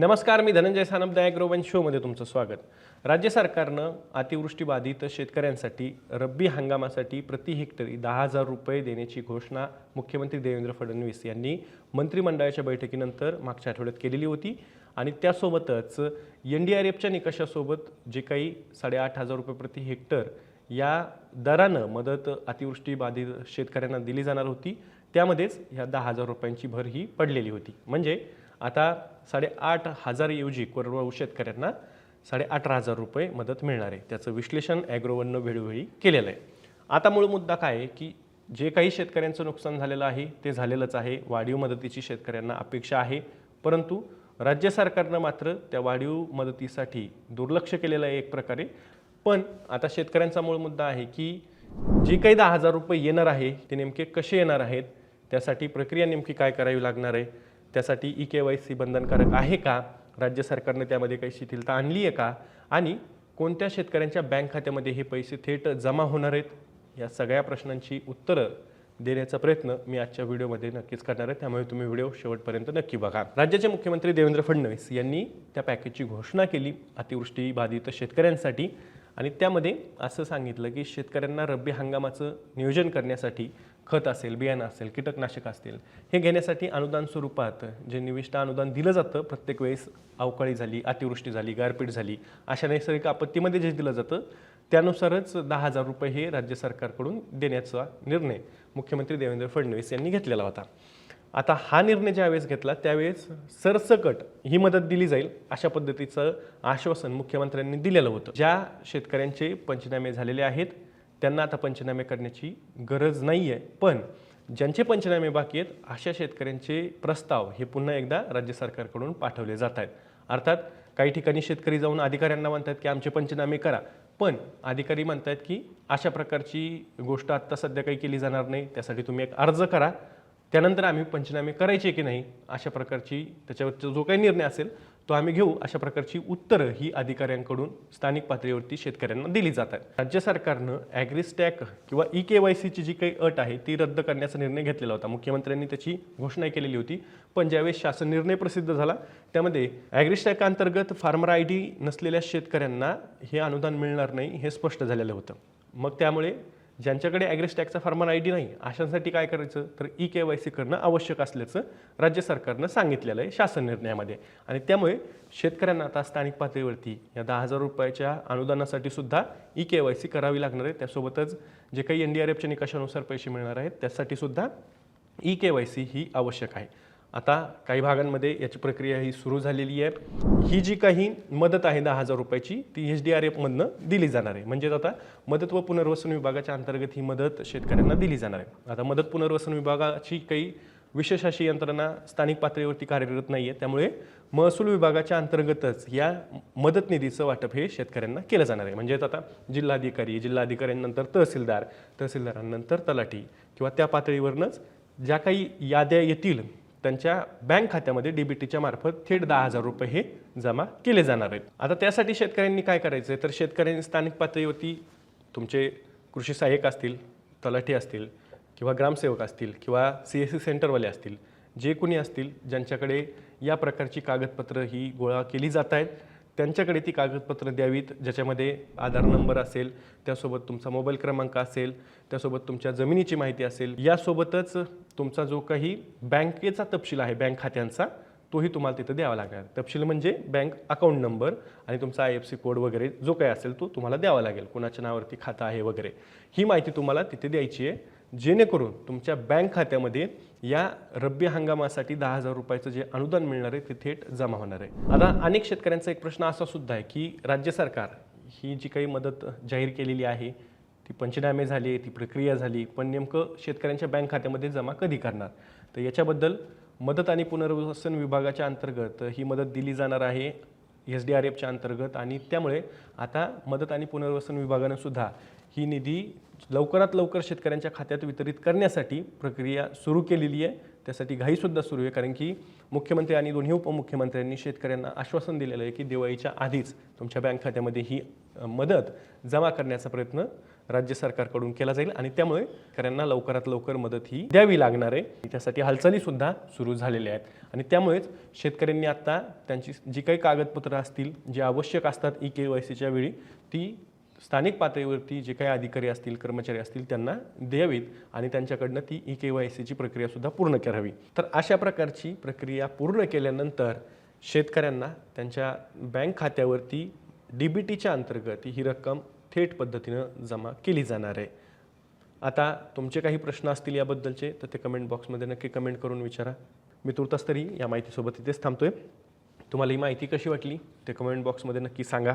नमस्कार मी धनंजय सानप रोवन शोमध्ये तुमचं स्वागत. राज्य सरकारनं अतिवृष्टीबाधित शेतकऱ्यांसाठी रब्बी हंगामासाठी प्रति हेक्टरी दहा हजार रुपये देण्याची घोषणा मुख्यमंत्री देवेंद्र फडणवीस यांनी मंत्रिमंडळाच्या बैठकीनंतर मागच्या आठवड्यात केलेली होती. आणि त्यासोबतच एन डी आर एफच्या निकषासोबत जे काही साडेआठ हजार रुपये प्रति हेक्टर या दरानं मदत अतिवृष्टीबाधित शेतकऱ्यांना दिली जाणार होती त्यामध्येच ह्या दहा हजार रुपयांची भर ही पडलेली होती. म्हणजे आता साडेआठ हजारऐवजी कोरडवाहू शेतकऱ्यांना साडेअठरा हजार रुपये मदत मिळणार आहे. त्याचं विश्लेषण ॲग्रोवननं वेळोवेळी केलेलं आहे. आता मूळ मुद्दा काय आहे की जे काही शेतकऱ्यांचं नुकसान झालेलं आहे ते झालेलंच आहे. वाढीव मदतीची शेतकऱ्यांना अपेक्षा आहे. परंतु राज्य सरकारनं मात्र त्या वाढीव मदतीसाठी दुर्लक्ष केलेलं आहे एक प्रकारे. पण आता शेतकऱ्यांचा मूळ मुद्दा आहे की जे काही दहा हजार रुपये येणार आहे ते नेमके कसे येणार आहेत त्यासाठी प्रक्रिया नेमकी काय करावी लागणार आहे? त्यासाठी ई के वाय सी बंधनकारक आहे का? राज्य सरकारने त्यामध्ये काही शिथिलता आणली आहे का? आणि कोणत्या शेतकऱ्यांच्या बँक खात्यामध्ये हे पैसे थेट जमा होणार आहेत? या सगळ्या प्रश्नांची उत्तरं देण्याचा प्रयत्न मी आजच्या व्हिडिओमध्ये नक्कीच करणार आहे. त्यामुळे तुम्ही व्हिडिओ शेवटपर्यंत नक्की बघा. राज्याचे मुख्यमंत्री देवेंद्र फडणवीस यांनी त्या पॅकेजची घोषणा केली अतिवृष्टी बाधित शेतकऱ्यांसाठी. आणि त्यामध्ये असं सांगितलं की शेतकऱ्यांना रब्बी हंगामाचं नियोजन करण्यासाठी खत असेल बियाणं असेल कीटकनाशक असतील हे घेण्यासाठी अनुदान स्वरूपात जे निविष्ट अनुदान दिलं जातं प्रत्येक वेळेस अवकाळी झाली अतिवृष्टी झाली गारपीट झाली अशा नैसर्गिक आपत्तीमध्ये जे दिलं जातं त्यानुसारच दहा हजार रुपये हे राज्य सरकारकडून देण्याचा निर्णय मुख्यमंत्री देवेंद्र फडणवीस यांनी घेतलेला होता. आता हा निर्णय ज्यावेळेस घेतला त्यावेळेस सरसकट ही मदत दिली जाईल अशा पद्धतीचं आश्वासन मुख्यमंत्र्यांनी दिलेलं होतं. ज्या शेतकऱ्यांचे पंचनामे झालेले आहेत त्यांना आता पंचनामे करण्याची गरज नाही आहे पण ज्यांचे पंचनामे बाकी आहेत अशा शेतकऱ्यांचे प्रस्ताव हे पुन्हा एकदा राज्य सरकारकडून पाठवले जात आहेत. अर्थात काही ठिकाणी शेतकरी जाऊन अधिकाऱ्यांना म्हणतात की आमचे पंचनामे करा. पण अधिकारी म्हणतात की अशा प्रकारची गोष्ट आत्ता सध्या काही केली जाणार नाही. त्यासाठी तुम्ही एक अर्ज करा. त्यानंतर आम्ही पंचनामे करायचे की नाही? अशा प्रकारची त्याच्यावरचा जो काही निर्णय असेल तो आम्ही घेऊ अशा प्रकारची उत्तरं ही अधिकाऱ्यांकडून स्थानिक पातळीवरती शेतकऱ्यांना दिली जातात राज्य सरकारनं ॲग्रिस्टॅक किंवा ई के वाय सीची जी काही अट आहे ती रद्द करण्याचा निर्णय घेतलेला होता. मुख्यमंत्र्यांनी त्याची घोषणा केलेली होती. पण ज्यावेळेस शासन निर्णय प्रसिद्ध झाला त्यामध्ये ॲग्रिस्टॅक अंतर्गत फार्मर आय डी नसलेल्या शेतकऱ्यांना हे अनुदान मिळणार नाही हे स्पष्ट झालेलं होतं. मग त्यामुळे ज्यांच्याकडे ॲग्रेस्टॅकचा फार्मर आय डी नाही अशांसाठी काय करायचं? तर ई के वाय सी करणं आवश्यक असल्याचं राज्य सरकारनं सांगितलेलं आहे शासन निर्णयामध्ये. आणि त्यामुळे शेतकऱ्यांना आता स्थानिक पातळीवरती या दहा हजार रुपयाच्या अनुदानासाठी सुद्धा ई के वाय सी करावी लागणार आहे. त्यासोबतच जे काही एन डी आर एफच्या निकषानुसार पैसे मिळणार आहेत त्यासाठी सुद्धा ई के वाय सी ही आवश्यक आहे. आता काही भागांमध्ये याची प्रक्रिया ही सुरू झालेली आहे. ही जी काही मदत आहे दहा हजार रुपयाची ती एच डी आर एफमधनं दिली जाणार आहे. म्हणजेच आता मदत व पुनर्वसन विभागाच्या अंतर्गत ही मदत शेतकऱ्यांना दिली जाणार आहे. आता मदत पुनर्वसन विभागाची काही विशेष अशी यंत्रणा स्थानिक पातळीवरती कार्यरत नाही आहे त्यामुळे महसूल विभागाच्या अंतर्गतच या मदत निधीचं वाटप हे शेतकऱ्यांना केलं जाणार आहे. म्हणजेच आता जिल्हाधिकारी जिल्हाधिकाऱ्यांनंतर तहसीलदार तहसीलदारांनंतर तलाठी किंवा त्या पातळीवरनंच ज्या काही याद्या येतील त्यांच्या बँक खात्यामध्ये डीबीटीच्या मार्फत थेट दहा हजार रुपये हे जमा केले जाणार आहेत. आता त्यासाठी शेतकऱ्यांनी काय करायचं आहे तर शेतकऱ्यांनी स्थानिक पातळीवरती तुमचे कृषी सहाय्यक असतील तलाठी असतील किंवा ग्रामसेवक असतील किंवा सी एस सी सेंटरवाले असतील जे कोणी असतील ज्यांच्याकडे या प्रकारची कागदपत्रं ही गोळा केली जात आहेत त्यांच्याकडे ती कागदपत्रं द्यावीत ज्याच्यामध्ये आधार नंबर असेल त्यासोबत तुमचा मोबाईल क्रमांक असेल त्यासोबत तुमच्या जमिनीची माहिती असेल यासोबतच तुमचा जो काही बँकेचा तपशील आहे बँक खात्यांचा तोही तुम्हाला तिथं द्यावा लागणार. तपशील म्हणजे बँक अकाउंट नंबर आणि तुमचा आय एफ सी कोड वगैरे जो काही असेल तो तुम्हाला द्यावा लागेल. कुणाच्या नावावरती खातं आहे वगैरे. ही माहिती तुम्हाला तिथे द्यायची आहे. जेणेकरून तुमच्या बँक खात्यामध्ये या रब्बी हंगामासाठी दहा हजार रुपयाचं जे अनुदान मिळणार आहे ते थेट जमा होणार आहे. आता अनेक शेतकऱ्यांचा एक प्रश्न असा सुद्धा आहे की राज्य सरकार ही जी काही मदत जाहीर केलेली आहे ती पंचनामे झाली ती प्रक्रिया झाली पण नेमकं शेतकऱ्यांच्या बँक खात्यामध्ये जमा कधी करणार? तर याच्याबद्दल मदत आणि पुनर्वसन विभागाच्या अंतर्गत ही मदत दिली जाणार आहे एस डी आर एफच्या अंतर्गत. आणि त्यामुळे आता मदत आणि पुनर्वसन विभागानं सुद्धा ही निधी लवकरात लवकर शेतकऱ्यांच्या खात्यात वितरित करण्यासाठी प्रक्रिया सुरू केलेली आहे. त्यासाठी घाईसुद्धा सुरू आहे कारण की मुख्यमंत्री आणि दोन्ही उपमुख्यमंत्र्यांनी शेतकऱ्यांना आश्वासन दिलेलं आहे की दिवाळीच्या आधीच तुमच्या बँक खात्यामध्ये ही मदत जमा करण्याचा प्रयत्न राज्य सरकारकडून केला जाईल आणि त्यामुळे शेतकऱ्यांना लवकरात लवकर मदत ही द्यावी लागणार आहे. त्यासाठी हालचालीसुद्धा सुरू झालेल्या आहेत आणि त्यामुळेच शेतकऱ्यांनी आत्ता त्यांची जी काही कागदपत्रं असतील जी आवश्यक असतात ई के वाय सीच्या वेळी ती स्थानिक पातळीवरती जे काही अधिकारी असतील कर्मचारी असतील त्यांना द्यावीत आणि त्यांच्याकडनं ती ई के वाय सीची प्रक्रियासुद्धा पूर्ण करावी. तर अशा प्रकारची प्रक्रिया पूर्ण केल्यानंतर शेतकऱ्यांना त्यांच्या बँक खात्यावरती डी बी टीच्या अंतर्गत ही रक्कम थेट पद्धतीनं जमा केली जाणार आहे. आता तुमचे काही प्रश्न असतील याबद्दलचे तर ते कमेंट बॉक्समध्ये नक्की कमेंट करून विचारा. मी तुर्तास तरी या माहितीसोबत इथेच थांबतोय. तुम्हाला ही माहिती कशी वाटली ते कमेंट बॉक्समध्ये नक्की सांगा.